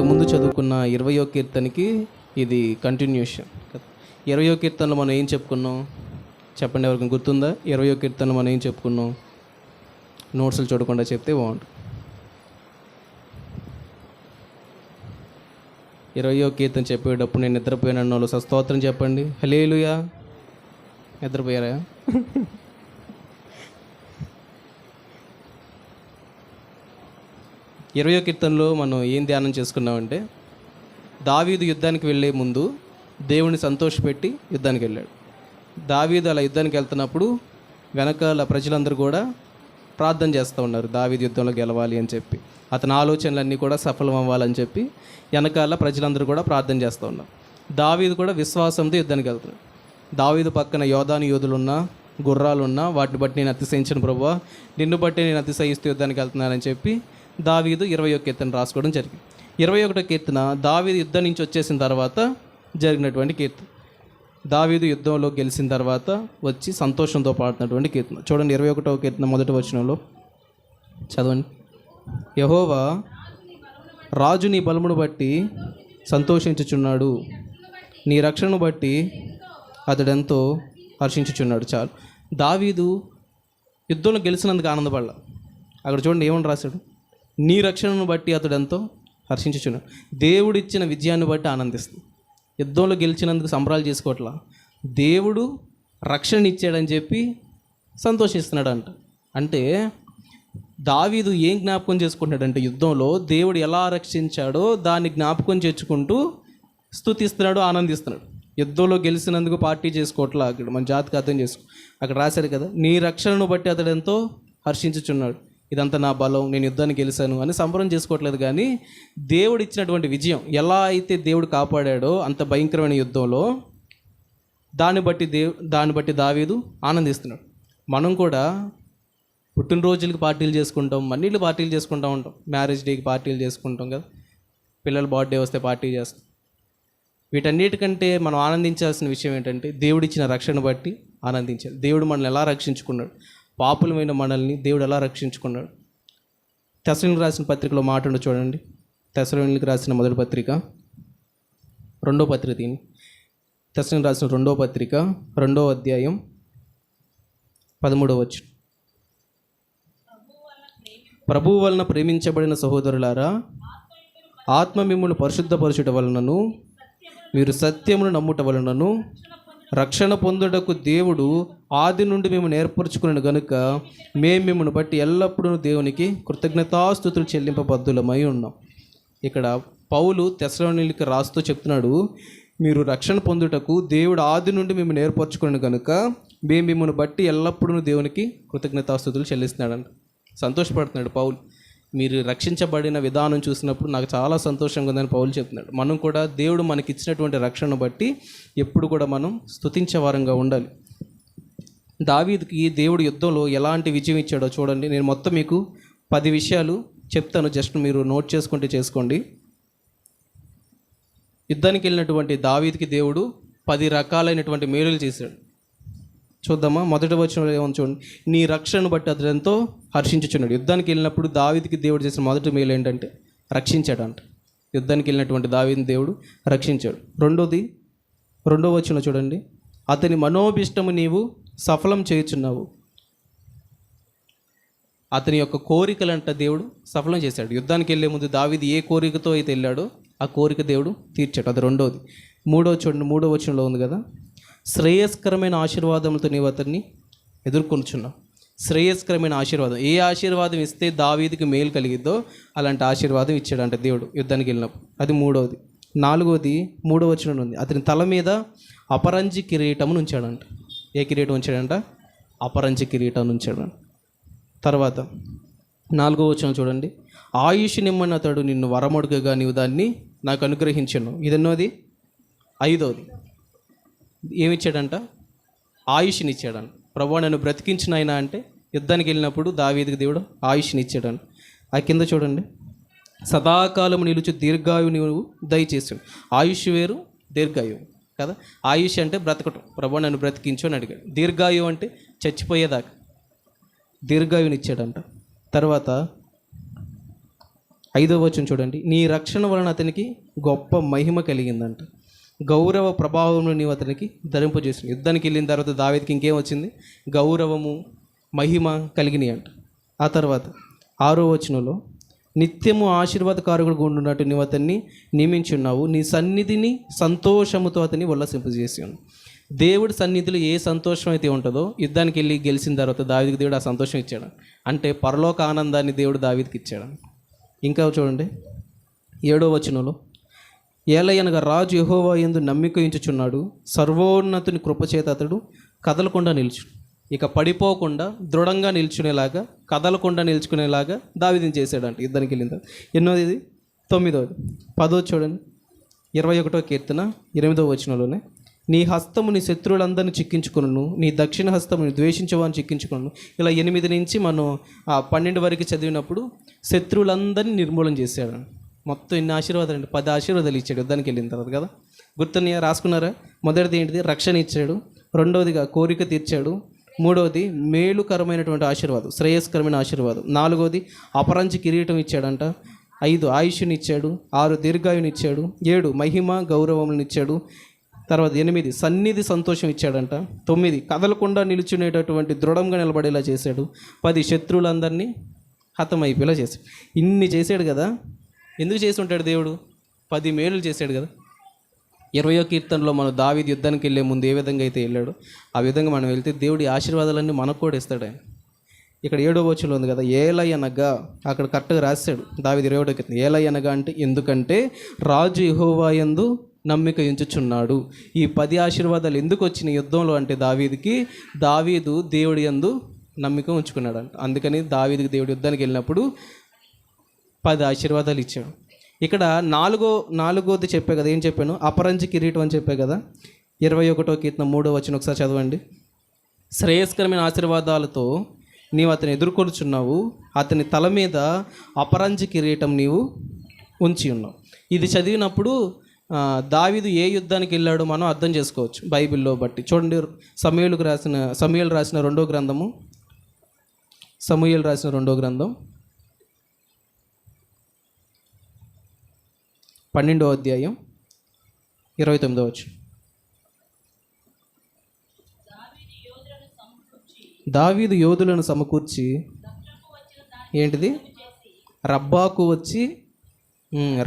ఇంతకుముందు చదువుకున్న ఇరవయో కీర్తనకి ఇది కంటిన్యూషన్ ఇరవయో కీర్తనలో మనం ఏం చెప్పుకున్నాం? చెప్పండి ఎవరికి గుర్తుందా? ఇరవయో కీర్తనలో మనం ఏం చెప్పుకున్నాం? నోట్స్లు చూడకుండా చెప్తే బాగుంటుంది ఇరవయో కీర్తన చెప్పేటప్పుడు నేను నిద్రపోయిన వాళ్ళు సస్తోత్రం చెప్పండి. హలేలుయా నిద్రపోయారా? ఇరవయో కీర్తనలో మనం ఏం ధ్యానం చేసుకున్నామంటే దావీదు యుద్ధానికి వెళ్ళే ముందు దేవుని సంతోషపెట్టి యుద్ధానికి వెళ్ళాడు. దావీదు అలా యుద్ధానికి వెళ్తున్నప్పుడు వెనకాల ప్రజలందరూ కూడా ప్రార్థన చేస్తూ ఉన్నారు దావీదు యుద్ధంలో గెలవాలి అని చెప్పి. అతని ఆలోచనలన్నీ కూడా సఫలం అవ్వాలని చెప్పి వెనకాల ప్రజలందరూ కూడా ప్రార్థన చేస్తూ ఉన్నారు. దావీదు కూడా విశ్వాసంతో యుద్ధానికి వెళ్తున్నాడు. దావీదు పక్కన యోధాని యోధులున్నా గుర్రాలున్నా వాటిని బట్టి నేను అతిశయించిన ప్రభు నిన్ను బట్టి నేను అతిశయిస్తూ యుద్ధానికి వెళ్తున్నానని చెప్పి దావీదు ఇరవై ఒక కీర్తన రాసుకోవడం జరిగింది. ఇరవై ఒకటో కీర్తన దావీదు యుద్ధం నుంచి వచ్చేసిన తర్వాత జరిగినటువంటి కీర్తన దావీదు యుద్ధంలో గెలిచిన తర్వాత వచ్చి సంతోషంతో పాడుతున్నటువంటి కీర్తన చూడండి ఇరవై ఒకటవ కీర్తన మొదటి వచనంలో. చదవండి. యహోవా రాజు నీ బలమును బట్టి సంతోషించుచున్నాడు. నీ రక్షణను బట్టి అతడెంతో హర్షించుచున్నాడు. చాలు. దావీదు యుద్ధంలో గెలిచినందుకు ఆనందపడాల. అక్కడ చూడండి ఏమని రాశాడు? నీ రక్షణను బట్టి అతడు ఎంతో హర్షించుచున్నాడు. దేవుడు ఇచ్చిన విజయాన్ని బట్టి ఆనందిస్తుంది. యుద్ధంలో గెలిచినందుకు సంబరాలు చేసుకోవట్లా? దేవుడు రక్షణ ఇచ్చాడని చెప్పి సంతోషిస్తున్నాడు అంట అంటే దావీదు ఏం జ్ఞాపకం చేసుకుంటున్నాడంటే యుద్ధంలో దేవుడు ఎలా రక్షించాడో దాన్ని జ్ఞాపకం చేర్చుకుంటూ స్తుతిస్తున్నాడు ఆనందిస్తున్నాడు. యుద్ధంలో గెలిచినందుకు పార్టీ చేసుకోవట్లా? అక్కడ మన జాతికి అర్థం చేసుకో అక్కడ రాశారు కదా నీ రక్షణను బట్టి అతడు ఎంతో హర్షించుచున్నాడు. ఇదంతా నా బలం నేను యుద్ధాన్ని గెలిచాను అని సంబరం చేసుకోవట్లేదు కానీ దేవుడు ఇచ్చినటువంటి విజయం ఎలా అయితే దేవుడు కాపాడాడో అంత భయంకరమైన యుద్ధంలో దాన్ని బట్టి దేవ్ దాన్ని బట్టి దావీదు ఆనందిస్తున్నాడు. మనం కూడా పుట్టినరోజులకి పార్టీలు చేసుకుంటాం మన్నీళ్ళు పార్టీలు చేసుకుంటూ ఉంటాం. మ్యారేజ్ డేకి పార్టీలు చేసుకుంటాం కదా. పిల్లల బర్త్డే వస్తే పార్టీ చేస్తాం. వీటన్నిటికంటే మనం ఆనందించాల్సిన విషయం ఏంటంటే దేవుడిచ్చిన రక్షణ బట్టి ఆనందించాలి. దేవుడు మనల్ని ఎలా రక్షించుకున్నాడు? పాపులమైన మనల్ని దేవుడు ఎలా రక్షించుకున్నాడు? తెసలోనికి రాసిన పత్రికలో మాట చూడండి. తెసలోనికి రాసిన మొదటి పత్రిక రెండో పత్రిక దీని తెసలోనికి రాసిన రెండో పత్రిక రెండో అధ్యాయం పదమూడవ వచ్చు ప్రభువు వలన ప్రేమించబడిన సహోదరులారా ఆత్మ మిమ్మల్ని పరిశుద్ధపరచుట వలనను మీరు సత్యమును నమ్ముట వలనను రక్షణ పొందుటకు దేవుడు ఆది నుండి మేము నేర్పరచుకున్న గనుక మేము మిమ్మల్ని బట్టి ఎల్లప్పుడూ దేవునికి కృతజ్ఞతాస్థుతులు చెల్లింపబద్ధులమై ఉన్నాం. ఇక్కడ పౌలు తెసలోనికి రాస్తూ చెప్తున్నాడు మీరు రక్షణ పొందుటకు దేవుడు ఆది నుండి మేము నేర్పరచుకున్న కనుక మేము మిమ్మల్ని బట్టి ఎల్లప్పుడూ దేవునికి కృతజ్ఞతాస్థుతులు చెల్లిస్తున్నాడు సంతోషపడుతున్నాడు పౌలు. మీరు రక్షించబడిన విధానం చూసినప్పుడు నాకు చాలా సంతోషంగా ఉందని పౌలు చెప్తున్నాడు. మనం కూడా దేవుడు మనకి ఇచ్చినటువంటి రక్షణను బట్టి ఎప్పుడు కూడా మనం స్తుతించే వారంగా ఉండాలి. దావీదుకి దేవుడు యుద్ధంలో ఎలాంటి విజయం ఇచ్చాడో చూడండి. నేను మొత్తం మీకు పది విషయాలు చెప్తాను. జస్ట్ మీరు నోట్ చేసుకుంటే చేసుకోండి. యుద్ధానికి వెళ్ళినటువంటి దావీదికి దేవుడు పది రకాలైనటువంటి మేలులు చేశాడు. చూద్దామా? మొదటి వచ్చిన ఏమో చూడండి. నీ రక్షణను బట్టి అతడు ఎంతో హర్షించుచున్నాడు. యుద్ధానికి వెళ్ళినప్పుడు దావిదికి దేవుడు చేసిన మొదటి మేలు ఏంటంటే రక్షించాడు అంట యుద్ధానికి వెళ్ళినటువంటి దావిని దేవుడు రక్షించాడు. రెండోది రెండో వచ్చిన చూడండి. అతని మనోభిష్టము నీవు సఫలం చేయుచున్నావు. అతని యొక్క కోరికలంట దేవుడు సఫలం చేశాడు. యుద్ధానికి వెళ్ళే ముందు దావిది ఏ కోరికతో అయితే వెళ్ళాడో ఆ కోరిక దేవుడు తీర్చాడు. అది రెండోది. మూడో చూడండి మూడో వచనంలో ఉంది కదా. శ్రేయస్కరమైన ఆశీర్వాదములతో నీవు అతన్ని ఎదుర్కొనుచున్నావు. శ్రేయస్కరమైన ఆశీర్వాదం. ఏ ఆశీర్వాదం ఇస్తే దావీదికి మేలు కలిగిద్దో అలాంటి ఆశీర్వాదం ఇచ్చాడంట దేవుడు యుద్ధానికి వెళ్ళినప్పుడు. అది మూడవది. నాలుగవది మూడవ వచనం ఉంది అతని తల మీద అపరంజి కిరీటమును ఉంచాడంట. ఏ కిరీటం ఉంచాడంట? అపరంజి కిరీటం ఉంచాడంట. తర్వాత నాలుగో వచనం చూడండి. ఆయుష్ నిమ్మని అతడు నిన్ను వరమడుగగా నీవు దాన్ని నాకు అనుగ్రహించను. ఇదన్నోది? ఐదోది ఏమిచ్చాడంట? ఆయుష్ని ఇచ్చాడంట ప్రభు నన్ను బ్రతికించిన ఆయన అంటే యుద్ధానికి వెళ్ళినప్పుడు దావీదికి దేవుడు ఆయుష్నిచ్చాడని. ఆ కింద చూడండి. సదాకాలం నిలుచు దీర్ఘాయు నువ్వు దయచేసాడు ఆయుష్ వేరు దీర్ఘాయు కదా? ఆయుష్ అంటే బ్రతకటం. ప్రభు నన్ను బ్రతికించు అని అడిగాడు. దీర్ఘాయు అంటే చచ్చిపోయేదాకా. దీర్ఘాయునిచ్చాడంట తర్వాత ఐదో వచనం చూడండి. నీ రక్షణ వలన అతనికి గొప్ప మహిమ కలిగిందంట. గౌరవ ప్రభావమును నీవు అతనికి ధరింపజేసింది యుద్ధానికి వెళ్ళిన తర్వాత దావేదికి ఇంకేం వచ్చింది? గౌరవము మహిమ కలిగినాయి అంట. ఆ తర్వాత ఆరో వచనంలో నిత్యము ఆశీర్వాదకారకుడు ఉండున్నట్టు నీవు అతన్ని నియమించున్నావు. నీ సన్నిధిని సంతోషముతో అతన్ని ఉల్లసింపజేసి దేవుడి సన్నిధిలో ఏ సంతోషం అయితే ఉంటుందో యుద్ధానికి వెళ్ళి గెలిచిన తర్వాత దావిదికి దేవుడు ఆ సంతోషం ఇచ్చాడు. అంటే పరలోక ఆనందాన్ని దేవుడు దావిదికి ఇచ్చాడు. ఇంకా చూడండి ఏడో వచనంలో ఏలయనగా రాజు యహోవా ఎందు నమ్మిక ఉంచుచున్నాడు. సర్వోన్నతుని కృపచేత అతడు కదలకుండా నిల్చు ఇక పడిపోకుండా దృఢంగా నిల్చునేలాగా కదలకుండా నిల్చుకునేలాగా దావిదిని చేశాడంట. యుద్ధానికి వెళ్ళిన ఎన్నోది ఇది? తొమ్మిదోది. పదో చూడండి. ఇరవై ఒకటో కీర్తన ఎనిమిదో వచనంలోనే నీ హస్తము నీ శత్రువులందరినీ చిక్కించుకును నీ దక్షిణ హస్తముని ద్వేషించవాని చిక్కించుకును ఇలా ఎనిమిది నుంచి మనం ఆ పన్నెండు వరకు చదివినప్పుడు శత్రువులందరినీ నిర్మూలన చేశాడు. మొత్తం ఎన్ని ఆశీర్వాదాలు అండి పది ఆశీర్వాదాలు ఇచ్చాడు యుద్ధానికి వెళ్ళిన తర్వాత కదా. గుర్తున్నాయా రాసుకున్నారా? మొదటిది ఏంటిది? రక్షణ ఇచ్చాడు. రెండవదిగా కోరిక తీర్చాడు. మూడవది మేలుకరమైనటువంటి ఆశీర్వాదం శ్రేయస్కరమైన ఆశీర్వాదం. నాలుగవది అపరంచి కిరీటం ఇచ్చాడంట. ఐదు ఆయుష్ని ఇచ్చాడు. ఆరు దీర్ఘాయునిచ్చాడు ఏడు మహిమ గౌరవములను ఇచ్చాడు. తర్వాత ఎనిమిది సన్నిధి సంతోషం ఇచ్చాడంట. తొమ్మిది కదలకుండా నిలుచునేటటువంటి దృఢంగా నిలబడేలా చేశాడు. పది శత్రువులందరినీ హతమైపోయేలా చేశాడు. ఇన్ని చేశాడు కదా. ఎందుకు చేసి ఉంటాడు దేవుడు? పది మేలు చేశాడు కదా. ఇరవయో కీర్తనలో మనం దావీదు యుద్ధానికి వెళ్ళే ముందు ఏ విధంగా అయితే వెళ్ళాడో ఆ విధంగా మనం వెళ్తే దేవుడి ఆశీర్వాదాలన్నీ మనకు కూడా ఇస్తాడు ఆయన. ఇక్కడ ఏడో వచ్చులో ఉంది కదా ఏలయనగా అక్కడ కరెక్ట్గా రాశాడు దావిది ఇరవై ఒకటో ఏలయనగా అంటే ఎందుకంటే రాజు యెహోవాయందు నమ్మిక ఎంచుచున్నాడు ఈ పది ఆశీర్వాదాలు ఎందుకు వచ్చిన యుద్ధంలో అంటే దావీదికి? దావీదు దేవుడి యందు నమ్మిక ఉంచుకున్నాడు అందుకని దావీదికి దేవుడి యుద్ధానికి వెళ్ళినప్పుడు పది ఆశీర్వాదాలు ఇచ్చాడు. ఇక్కడ నాలుగో నాలుగోది చెప్పే కదా ఏం చెప్పాను? అపరంజి కిరీటం అని చెప్పే కదా. ఇరవై ఒకటో కీర్తన మూడో వచ్చిన ఒకసారి చదవండి. శ్రేయస్కరమైన ఆశీర్వాదాలతో నీవు అతని ఎదుర్కొలుచున్నావు అతని తల మీద అపరంజి కిరీటం నీవు ఉంచి ఉన్నావు. ఇది చదివినప్పుడు దావిదు దావీదు ఏ యుద్ధానికి వెళ్ళాడో మనం అర్థం చేసుకోవచ్చు బైబిల్లో బట్టి. చూడండి సమయలకు రాసిన సమయలు రాసిన రెండో గ్రంథము. సమూయేలు రాసిన రెండో గ్రంథం. పన్నెండో అధ్యాయం ఇరవై తొమ్మిదో వచ్చు దావీదు యోధులను సమకూర్చి ఏంటిది? రబ్బాకు వచ్చి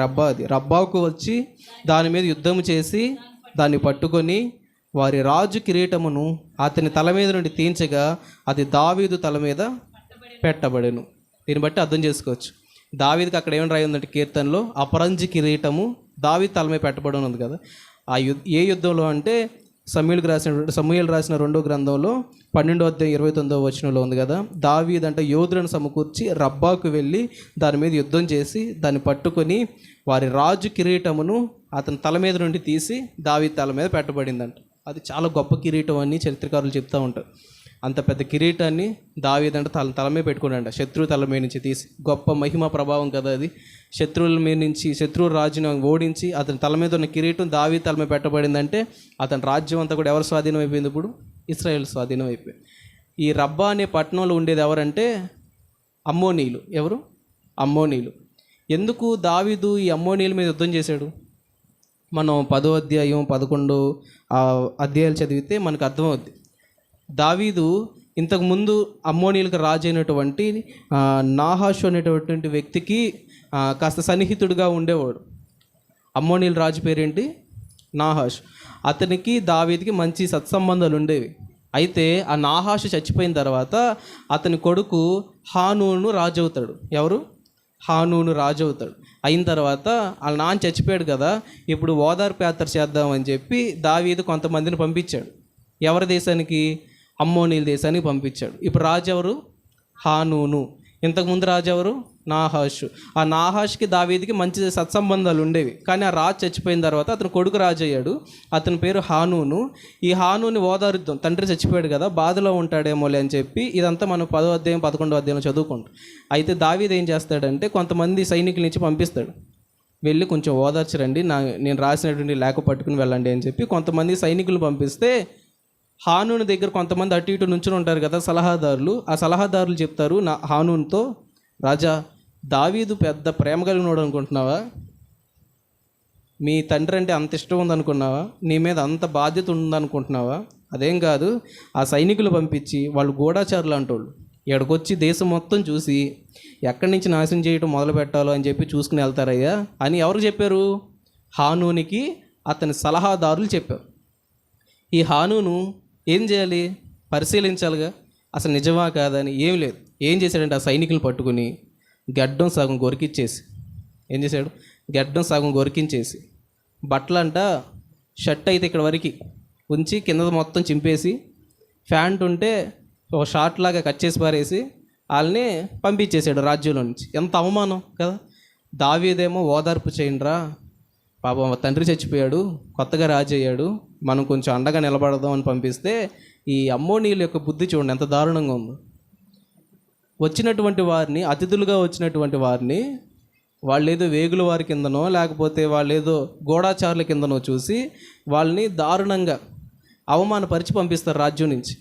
రబ్బా అది. రబ్బాకు వచ్చి దాని మీద యుద్ధం చేసి దాన్ని పట్టుకొని వారి రాజు కిరీటమును అతని తల మీద నుండి తీయించగా అది దావీదు తల మీద పెట్టబడెను. దీన్ని బట్టి అర్థం చేసుకోవచ్చు. దావీదికి అక్కడ ఏమని రాయి ఉందంటే కీర్తనలో అపరంజి కిరీటము దావి తలమే పెట్టబడి ఉంది కదా. ఆ యుద్ధ ఏ యుద్ధంలో అంటే సమీలకు రాసిన సమూహలు రాసిన రెండో గ్రంథంలో పన్నెండో అధ్యాయం ఇరవై తొమ్మిదో వచనంలో ఉంది కదా. దావీద్ అంటే యోధులను సమకూర్చి రబ్బాకు వెళ్ళి దాని మీద యుద్ధం చేసి దాన్ని పట్టుకొని వారి రాజు కిరీటమును అతని తల మీద నుండి తీసి దావి తల మీద పెట్టబడిందంట. అది చాలా గొప్ప కిరీటం అని చరిత్రకారులు చెప్తూ ఉంటారు. అంత పెద్ద కిరీటాన్ని దావీదంట తల తల మీద పెట్టుకున్నాడు శత్రువు తల మీద నుంచి తీసి గొప్ప మహిమ ప్రభావం కదా అది. శత్రువుల మీద నుంచి శత్రువు రాజును ఓడించి అతని తల మీద ఉన్న కిరీటం దావీ తల మీద పెట్టబడిందంటే అతని రాజ్యం అంతా కూడా ఎవరు స్వాధీనం అయిపోయింది ఇప్పుడు? ఇస్రాయేల్ స్వాధీనం అయిపోయింది. ఈ రబ్బా అనే పట్టణంలో ఉండేది ఎవరంటే అమ్మోనీలు ఎవరు? అమ్మోనీలు ఎందుకు దావీదు ఈ అమ్మోనీల మీద యుద్ధం చేశాడు? మనం పదో అధ్యాయం పదకొండు అధ్యాయాలు చదివితే మనకు అర్థమవుద్ది. దావీదు ఇంతకుముందు అమ్మోనీలకు రాజు అయినటువంటి నాహాషు అనేటటువంటి వ్యక్తికి కాస్త సన్నిహితుడిగా ఉండేవాడు. అమ్మోనీల రాజు పేరేంటి? నాహాష్. అతనికి దావీదికి మంచి సత్సంబంధాలు ఉండేవి. అయితే ఆ నాహాషు చచ్చిపోయిన తర్వాత అతని కొడుకు హానూను రాజు అవుతాడు ఎవరు? హానూను రాజు అవుతాడు అయిన తర్వాత వాళ్ళ నాన్న చచ్చిపోయాడు కదా ఇప్పుడు ఓదార్పు యాత్ర చేద్దామని చెప్పి దావీదు కొంతమందిని పంపించాడు. ఎవరి దేశానికి? అమ్మోనీల దేశానికి పంపించాడు. ఇప్పుడు రాజు ఎవరు? హానూను. ఇంతకుముందు రాజు ఎవరు? నాహాషు. ఆ నాహాష్కి దావీదికి మంచి సత్సంబంధాలు ఉండేవి. కానీ ఆ రాజు చచ్చిపోయిన తర్వాత అతను కొడుకు రాజు అయ్యాడు అతని పేరు హానూను. ఈ హానూని ఓదారుద్దాం. తండ్రి చచ్చిపోయాడు కదా బాధలో ఉంటాడేమోలే అని చెప్పి ఇదంతా మనం పదో అధ్యాయం పదకొండో అధ్యాయం చదువుకుంటాం. అయితే దావీదు ఏం చేస్తాడంటే కొంతమంది సైనికుల నుంచి పంపిస్తాడు. వెళ్ళి కొంచెం ఓదార్చరండి నా నేను రాసినటువంటి లేఖ పట్టుకుని వెళ్ళండి అని చెప్పి కొంతమంది సైనికులు పంపిస్తే హానూన్ దగ్గర కొంతమంది అటు ఇటు నుంచుని ఉంటారు కదా సలహాదారులు. ఆ సలహాదారులు చెప్తారు నా హానూన్తో రాజా దావీదు పెద్ద ప్రేమ కలిగినోడు అనుకుంటున్నావా? మీ తండ్రి అంటే అంత ఇష్టం ఉందనుకున్నావా? నీ మీద అంత బాధ్యత ఉందనుకుంటున్నావా? అదేం కాదు ఆ సైనికులు పంపించి వాళ్ళు గూఢాచారులు అంటోళ్ళు ఇక్కడికొచ్చి దేశం మొత్తం చూసి ఎక్కడి నుంచి నాశనం చేయడం మొదలు పెట్టాలో అని చెప్పి చూసుకుని వెళ్తారయ్యా? అని ఎవరు చెప్పారు? హానూనికి అతని సలహాదారులు చెప్పారు. ఈ హానూను ఏం చేయాలి? పరిశీలించాలిగా. అసలు నిజమా కాదని ఏం లేదు. ఏం చేశాడంటే ఆ సైనికులు పట్టుకుని గడ్డం సగం గొరికిచ్చేసి ఏం చేశాడు? గడ్డం సగం గొరికించేసి బట్టలంట షర్ట్ అయితే ఇక్కడ వరకు ఉంచి కింద మొత్తం చింపేసి ప్యాంట్ ఉంటే ఒక షార్ట్ లాగా కట్ చేసి పారేసి వాళ్ళని పంపించేసాడు రాజ్యంలో నుంచి. ఎంత అవమానం కదా. దావీదేమో ఓదార్పు చేయండిరా. పాపం తండ్రి చచ్చిపోయాడు కొత్తగా రాజు అయ్యాడు మనం కొంచెం అండగా నిలబడదాం అని పంపిస్తే ఈ అమ్మోనీల యొక్క బుద్ధి చూడండి ఎంత దారుణంగా ఉందో. వచ్చినటువంటి వారిని అతిథులుగా వచ్చినటువంటి వారిని వాళ్ళు ఏదో వేగుల వారి కిందనో లేకపోతే వాళ్ళు ఏదో కిందనో చూసి వాళ్ళని దారుణంగా అవమానపరిచి పంపిస్తారు రాజ్యం నుంచి.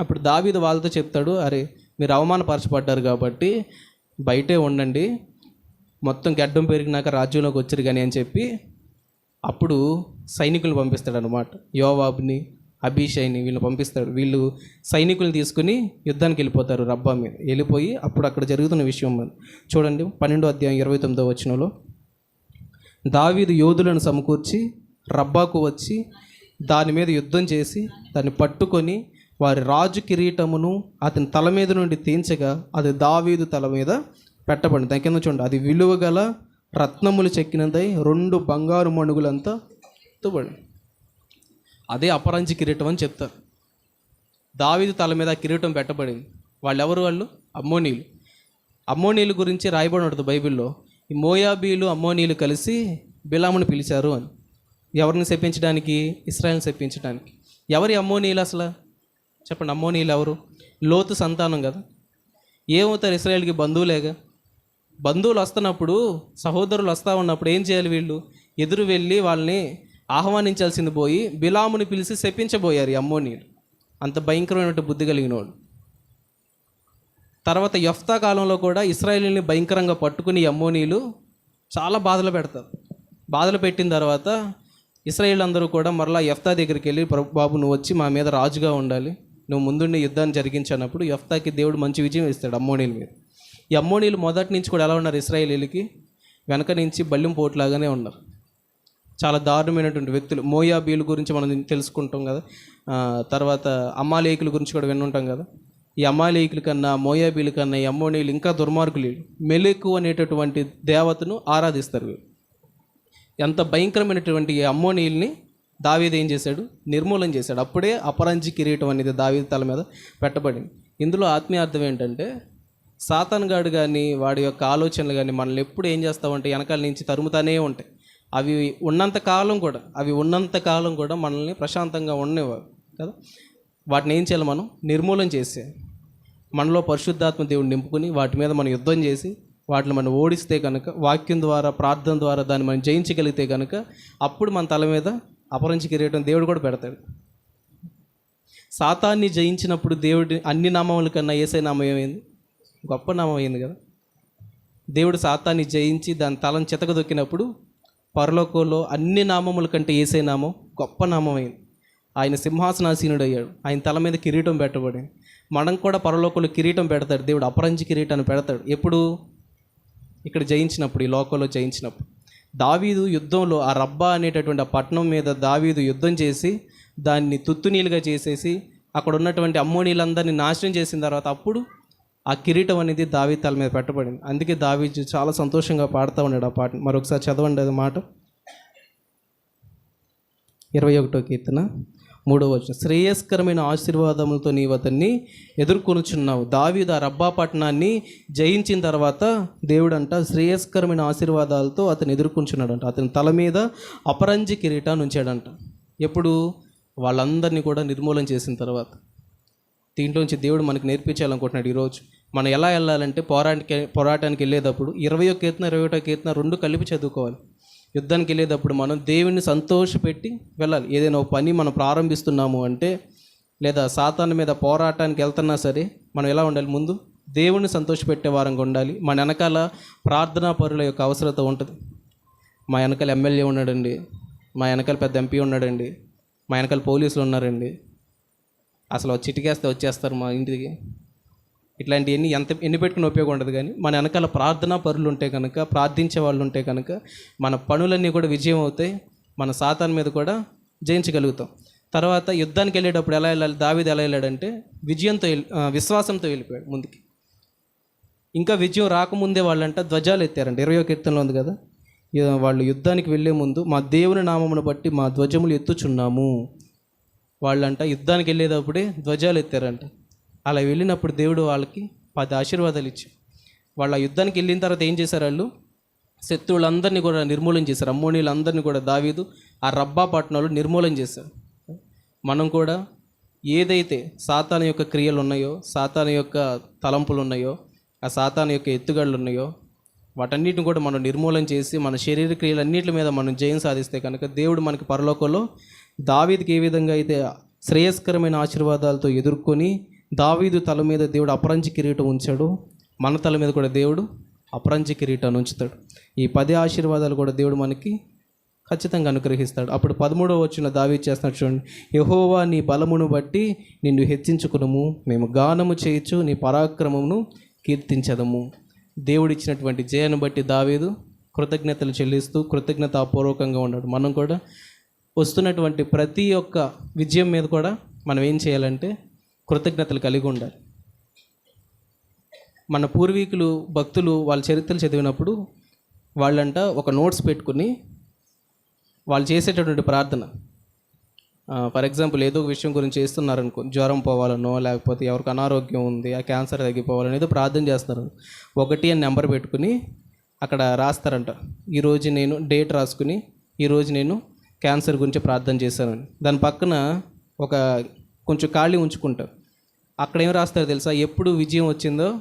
అప్పుడు దావీదు వాళ్ళతో చెప్తాడు అరే మీరు అవమానపరచబడ్డారు కాబట్టి బయటే ఉండండి మొత్తం గడ్డం పెరిగినాక రాజ్యంలోకి వచ్చారు కానీ అని చెప్పి అప్పుడు సైనికులు పంపిస్తాడు అనమాట యోవాబ్ని అభిషయ్ని వీళ్ళు పంపిస్తాడు. వీళ్ళు సైనికులు తీసుకుని యుద్ధానికి వెళ్ళిపోతారు రబ్బా మీద. వెళ్ళిపోయి అప్పుడు అక్కడ జరుగుతున్న విషయం చూడండి పన్నెండో అధ్యాయం ఇరవై తొమ్మిదో వచ్చినలో దావీదు యోధులను సమకూర్చి రబ్బాకు వచ్చి దాని మీద యుద్ధం చేసి దాన్ని పట్టుకొని వారి రాజు కిరీటమును అతని తల మీద నుండి తీంచగా అది దావీదు తల మీద పెట్టబడింది. దాని కింద చూడండి అది విలువ గల రత్నములు చెక్కినదై రెండు బంగారు మణుగులంతా తుబడి అదే అపరంజి కిరీటం అని చెప్తారు. దావిది తల మీద కిరీటం పెట్టబడింది. వాళ్ళెవరు వాళ్ళు? అమ్మోనీలు అమ్మోనీలు గురించి రాయబడి ఉంటుంది బైబిల్లో. ఈ మోయాబీలు అమ్మోనీలు కలిసి బిలాముని పిలిచారు అని. ఎవరిని శపించడానికి? ఇస్రాయల్ని శపించడానికి. ఎవరి అమ్మోనీలు అసలు? చెప్పండి అమ్మోనీలు ఎవరు? లోతు సంతానం కదా. ఏమవుతారు ఇస్రాయల్కి బంధువులేగా? బంధువులు వస్తున్నప్పుడు సహోదరులు వస్తూ ఉన్నప్పుడు ఏం చేయాలి వీళ్ళు? ఎదురు వెళ్ళి వాళ్ళని ఆహ్వానించాల్సింది పోయి బిలాముని పిలిచి శపించబోయారు ఈ అమ్మోనీలు అంత భయంకరమైన బుద్ధి కలిగిన వాళ్ళు తర్వాత యఫ్తా కాలంలో కూడా ఇస్రాయేలీని భయంకరంగా పట్టుకుని అమ్మోనీలు చాలా బాధలు పెడతారు. బాధలు పెట్టిన తర్వాత ఇస్రాయేల్ అందరూ కూడా మరలా యఫ్తా దగ్గరికి వెళ్ళి "ప్రభు బాబు నువ్వు వచ్చి మా మీద రాజుగా ఉండాలి. నువ్వు ముందుండి యుద్ధాన్ని జరిగించినప్పుడు యఫ్తాకి దేవుడు మంచి విజయం ఇస్తాడు అమ్మోనీల మీద. ఈ అమ్మోనీలు మొదటి నుంచి కూడా ఎలా ఉన్నారు ఇస్రాయేలీలకి? వెనక నుంచి బల్లిం పోట్లాగానే ఉన్నారు. చాలా దారుణమైనటువంటి వ్యక్తులు. మోయాబీల గురించి మనం తెలుసుకుంటాం కదా. తర్వాత అమ్మాలేకుల గురించి కూడా వినుంటాం కదా. ఈ అమ్మాలేకుల కన్నా మోయాబీల కన్నా ఈ అమ్మోనీలు ఇంకా దుర్మార్గులు మెలకు అనేటటువంటి దేవతను ఆరాధిస్తారు ఎంత భయంకరమైనటువంటి ఈ అమ్మోనీల్ని దావీదు ఏం చేశాడు? నిర్మూలన చేశాడు. అప్పుడే అపరంజి కిరీటం అనేది దావీదు తల మీద పెట్టబడింది. ఇందులో ఆత్మీయార్థం ఏంటంటే సాతాన్గాడు కానీ వాడి యొక్క ఆలోచనలు కానీ మనల్ని ఎప్పుడు ఏం చేస్తామంటే వెనకాల నుంచి తరుముతానే ఉంటాయి. అవి ఉన్నంత కాలం కూడా అవి ఉన్నంత కాలం కూడా మనల్ని ప్రశాంతంగా ఉండేవారు కదా? వాటిని ఏం చేయాలి మనం? నిర్మూలన చేసే మనలో పరిశుద్ధాత్మ దేవుడు నింపుకుని వాటి మీద మనం యుద్ధం చేసి వాటిని మనం ఓడిస్తే కనుక వాక్యం ద్వారా ప్రార్థన ద్వారా దాన్ని మనం జయించగలిగితే కనుక అప్పుడు మన తల మీద అపరంచి కిరీటం దేవుడు కూడా పెడతాడు. సాతాన్ని జయించినప్పుడు దేవుడి అన్ని నామముల కన్నా ఏసై నామం ఏమైంది? గొప్ప నామం అయింది కదా. దేవుడు సాతాన్ని జయించి దాని తలను చితకదొక్కినప్పుడు పరలోకంలో అన్ని నామముల కంటే ఏసే నామం గొప్ప నామం అయింది. ఆయన సింహాసనాసీనుడు అయ్యాడు ఆయన తల మీద కిరీటం పెట్టబడింది. మనం కూడా పరలోకంలో కిరీటం పెడతాడు. దేవుడు అపరంజి కిరీటాన్ని పెడతాడు. ఎప్పుడు? ఇక్కడ జయించినప్పుడు ఈ లోకంలో జయించినప్పుడు. దావీదు యుద్ధంలో ఆ రబ్బా అనేటటువంటి ఆ పట్టణం మీద దావీదు యుద్ధం చేసి దాన్ని తుత్తునీలుగా చేసేసి అక్కడ ఉన్నటువంటి అమ్మోనీలందరినీ నాశనం చేసిన తర్వాత అప్పుడు ఆ కిరీటం అనేది దావి తల మీద పెట్టబడింది. అందుకే దావి చాలా సంతోషంగా పాడుతూ ఉన్నాడు ఆ పాట. మరొకసారి చదవండి అది మాట. ఇరవై ఒకటో కీర్తన మూడో వచ్చిన శ్రేయస్కరమైన ఆశీర్వాదములతో నీవు అతన్ని ఎదుర్కొనుచున్నావు. దావీద రబ్బా పట్టణాన్ని జయించిన తర్వాత దేవుడు అంట శ్రేయస్కరమైన ఆశీర్వాదాలతో అతను ఎదుర్కొంచున్నాడంట అతని తల మీద అపరంజి కిరీటాన్ని ఉంచాడంట. ఎప్పుడు? వాళ్ళందరినీ కూడా నిర్మూలన చేసిన తర్వాత. దీంట్లోంచి దేవుడు మనకు నేర్పించాలనుకుంటున్నాడు ఈరోజు. మనం ఎలా వెళ్ళాలంటే పోరాటానికి పోరాటానికి వెళ్ళేటప్పుడు ఇరవై ఒక కీర్తన ఇరవై ఒకటో కీర్తన రెండు కలిపి చదువుకోవాలి. యుద్ధానికి వెళ్ళేటప్పుడు మనం దేవుని సంతోషపెట్టి వెళ్ళాలి. ఏదైనా ఒక పని మనం ప్రారంభిస్తున్నాము అంటే లేదా సాతాన్ మీద పోరాటానికి వెళ్తున్నా సరే మనం ఎలా ఉండాలి? ముందు దేవుణ్ణి సంతోషపెట్టే వారంగా ఉండాలి. మన వెనకాల ప్రార్థనా పరుల యొక్క అవసరత ఉంటుంది. మా వెనకాల ఎమ్మెల్యే ఉన్నాడండి. మా వెనకాల పెద్ద ఎంపీ ఉన్నాడండి. మా వెనకాల పోలీసులు ఉన్నారండి. అసలు చిటికేస్తే వచ్చేస్తారు మా ఇంటికి. ఇట్లాంటివన్నీ ఎంత ఎన్ని పెట్టుకుని ఉపయోగం ఉండదు కానీ మన వెనకాల ప్రార్థనా పరులు ఉంటే కనుక ప్రార్థించే వాళ్ళు ఉంటే కనుక మన పనులన్నీ కూడా విజయం అవుతాయి మన సాతాన్ మీద కూడా జయించగలుగుతాం. తర్వాత యుద్ధానికి వెళ్ళేటప్పుడు ఎలా వెళ్ళాలి దావిది ఎలా వెళ్ళాడంటే విజయంతో వెళ్ళి- విశ్వాసంతో వెళ్ళిపోయాడు ముందుకి. ఇంకా విజయం రాకముందే వాళ్ళంట ధ్వజాలు ఎత్తారంట. ఇరవై కీర్తనలో ఉంది కదా? వాళ్ళు యుద్ధానికి వెళ్ళే ముందు మా దేవుని నామమును బట్టి మా ధ్వజములు ఎత్తుచున్నాము. వాళ్ళంట యుద్ధానికి వెళ్ళేటప్పుడే ధ్వజాలు ఎత్తారంట. అలా వెళ్ళినప్పుడు దేవుడు వాళ్ళకి పది ఆశీర్వాదాలు ఇచ్చి వాళ్ళ యుద్ధానికి వెళ్ళిన తర్వాత ఏం చేశారు వాళ్ళు? శత్రువులందరినీ కూడా నిర్మూలన చేశారు. అమ్మోనీలందరినీ కూడా దావీదు ఆ రబ్బా పట్టణంలో నిర్మూలన చేశారు. మనం కూడా ఏదైతే సాతాన యొక్క క్రియలు ఉన్నాయో సాతాన యొక్క తలంపులు ఉన్నాయో ఆ సాతాన యొక్క ఎత్తుగడలు ఉన్నాయో వాటన్నిటిని కూడా మనం నిర్మూలన చేసి మన శరీర క్రియలన్నిటి మీద మనం జయం సాధిస్తే కనుక దేవుడు మనకి పరలోకంలో దావీదికి ఏ విధంగా అయితే శ్రేయస్కరమైన ఆశీర్వాదాలతో ఎదుర్కొని దావీదు తల మీద దేవుడు అపరంజి కిరీటం ఉంచాడు. మన తల మీద కూడా దేవుడు అపరంజి కిరీటాన్ని ఉంచుతాడు. ఈ పది ఆశీర్వాదాలు కూడా దేవుడు మనకి ఖచ్చితంగా అనుగ్రహిస్తాడు. అప్పుడు పదమూడవ వచ్చిన దావీ చేస్తున్నాడు చూడండి. యహోవా నీ బలమును బట్టి నిన్ను హెచ్చించుకునము. మేము గానము చేయొచ్చు నీ పరాక్రమమును కీర్తించదము. దేవుడిచ్చినటువంటి జయాన్ని బట్టి దావీదు కృతజ్ఞతలు చెల్లిస్తూ కృతజ్ఞతాపూర్వకంగా ఉన్నాడు. మనం కూడా వస్తున్నటువంటి ప్రతి ఒక్క విజయం మీద కూడా మనం ఏం చేయాలంటే కృతజ్ఞతలు కలిగి ఉండాలి. మన పూర్వీకులు భక్తులు వాళ్ళ చరిత్రలు చదివినప్పుడు వాళ్ళంట ఒక నోట్స్ పెట్టుకుని వాళ్ళు చేసేటటువంటి ప్రార్థన. ఫర్ ఎగ్జాంపుల్ ఏదో ఒక విషయం గురించి చేస్తున్నారనుకో జ్వరం పోవాలనో లేకపోతే ఎవరికి అనారోగ్యం ఉంది ఆ క్యాన్సర్ తగ్గిపోవాలని ఏదో ప్రార్థన చేస్తున్నారు. ఒకటి అని నెంబర్ పెట్టుకుని అక్కడ రాస్తారంట. ఈరోజు నేను డేట్ రాసుకుని ఈరోజు నేను క్యాన్సర్ గురించి ప్రార్థన చేశానని. దాని పక్కన ఒక కొంచెం ఖాళీ ఉంచుకుంటాను అక్కడ ఏం రాస్తారో తెలుసా? ఎప్పుడు విజయం వచ్చిందో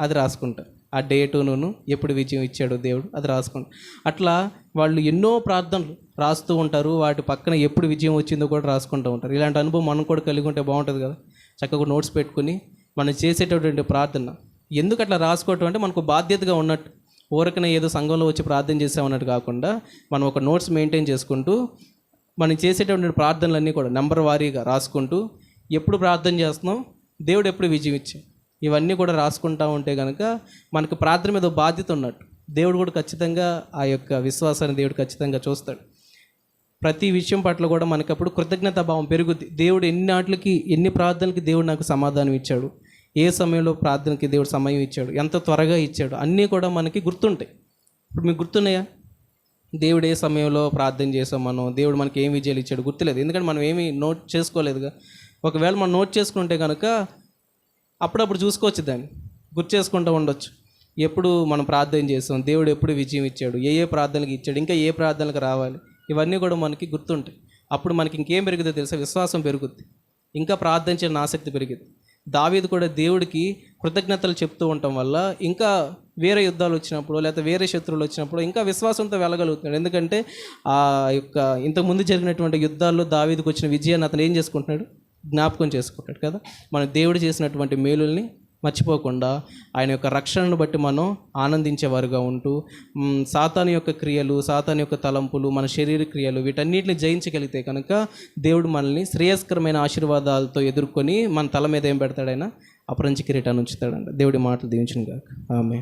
అది రాసుకుంటా. ఆ డేటును ఎప్పుడు విజయం ఇచ్చాడు దేవుడు అది రాసుకుంటా. అట్లా వాళ్ళు ఎన్నో ప్రార్థనలు రాస్తూ ఉంటారు. వాటి పక్కన ఎప్పుడు విజయం వచ్చిందో కూడా రాసుకుంటూ ఉంటారు. ఇలాంటి అనుభవం మనం కూడా కలిగి ఉంటే బాగుంటుంది కదా? చక్కగా నోట్స్ పెట్టుకుని మనం చేసేటటువంటి ప్రార్థన. ఎందుకు అట్లా రాసుకోవటం అంటే మనకు బాధ్యతగా ఉన్నట్టు. ఊరకన ఏదో సంఘంలో వచ్చి ప్రార్థన చేసామన్నట్టు కాకుండా మనం ఒక నోట్స్ మెయింటైన్ చేసుకుంటూ మనం చేసేటటువంటి ప్రార్థనలన్నీ కూడా నెంబర్ వారీగా రాసుకుంటూ ఎప్పుడు ప్రార్థన చేస్తున్నాం? దేవుడు ఎప్పుడు విజయం ఇచ్చి? ఇవన్నీ కూడా రాసుకుంటా ఉంటే కనుక మనకు ప్రార్థన మీద బాధ్యత ఉన్నట్టు. దేవుడు కూడా ఖచ్చితంగా ఆ యొక్క విశ్వాసాన్ని దేవుడు ఖచ్చితంగా చూస్తాడు. ప్రతి విషయం పట్ల కూడా మనకప్పుడు కృతజ్ఞతా భావం పెరుగుద్ది. దేవుడు ఎన్ని ఆటలకి ఎన్ని ప్రార్థనలకి దేవుడు నాకు సమాధానం ఇచ్చాడు? ఏ సమయంలో ప్రార్థనకి దేవుడు సమయం ఇచ్చాడు? ఎంత త్వరగా ఇచ్చాడు? అన్నీ కూడా మనకి గుర్తుంటాయి. ఇప్పుడు మీకు గుర్తున్నాయా? దేవుడు ఏ సమయంలో ప్రార్థన చేసాం మనం దేవుడు మనకి ఏం విజయాలు ఇచ్చాడు గుర్తులేదు. ఎందుకంటే మనం ఏమీ నోట్ చేసుకోలేదుగా. ఒకవేళ మనం నోట్ చేసుకుంటే కనుక అప్పుడప్పుడు చూసుకోవచ్చు దాన్ని. గుర్తు చేసుకుంటూ ఉండొచ్చు. ఎప్పుడు మనం ప్రార్థన చేసాం దేవుడు ఎప్పుడు విజయం ఇచ్చాడు ఏ ఏ ప్రార్థనలకు ఇచ్చాడు ఇంకా ఏ ప్రార్థనలకు రావాలి ఇవన్నీ కూడా మనకి గుర్తుంటాయి. అప్పుడు మనకి ఇంకేం పెరుగుతుందో తెలుసా? విశ్వాసం పెరుగుద్ది. ఇంకా ప్రార్థించిన ఆసక్తి పెరిగింది దావీదు కూడా దేవుడికి కృతజ్ఞతలు చెప్తూ ఉండటం వల్ల ఇంకా వేరే యుద్ధాలు వచ్చినప్పుడు లేకపోతే వేరే శత్రువులు వచ్చినప్పుడు ఇంకా విశ్వాసంతో వెళ్ళగలుగుతున్నాడు. ఎందుకంటే ఆ యొక్క ఇంతకుముందు జరిగినటువంటి యుద్ధాల్లో దావీదుకు వచ్చిన విజయాన్ని అతను ఏం చేసుకుంటున్నాడు? జ్ఞాపకం చేసుకుంటాడు కదా? మన దేవుడు చేసినటువంటి మేలుల్ని మర్చిపోకుండా ఆయన యొక్క రక్షణను బట్టి మనం ఆనందించేవారుగా ఉంటూ సాతాను యొక్క క్రియలు సాతాను యొక్క తలంపులు మన శరీర క్రియలు వీటన్నిటిని జయించగలిగితే కనుక దేవుడు మనల్ని శ్రేయస్కరమైన ఆశీర్వాదాలతో ఎదుర్కొని మన తల మీద ఏం పెడతాడైనా అపరంచి కిరీటాన్ని ఉంచుతాడంట. దేవుడి మాటలు దీవించిన కాక ఆమె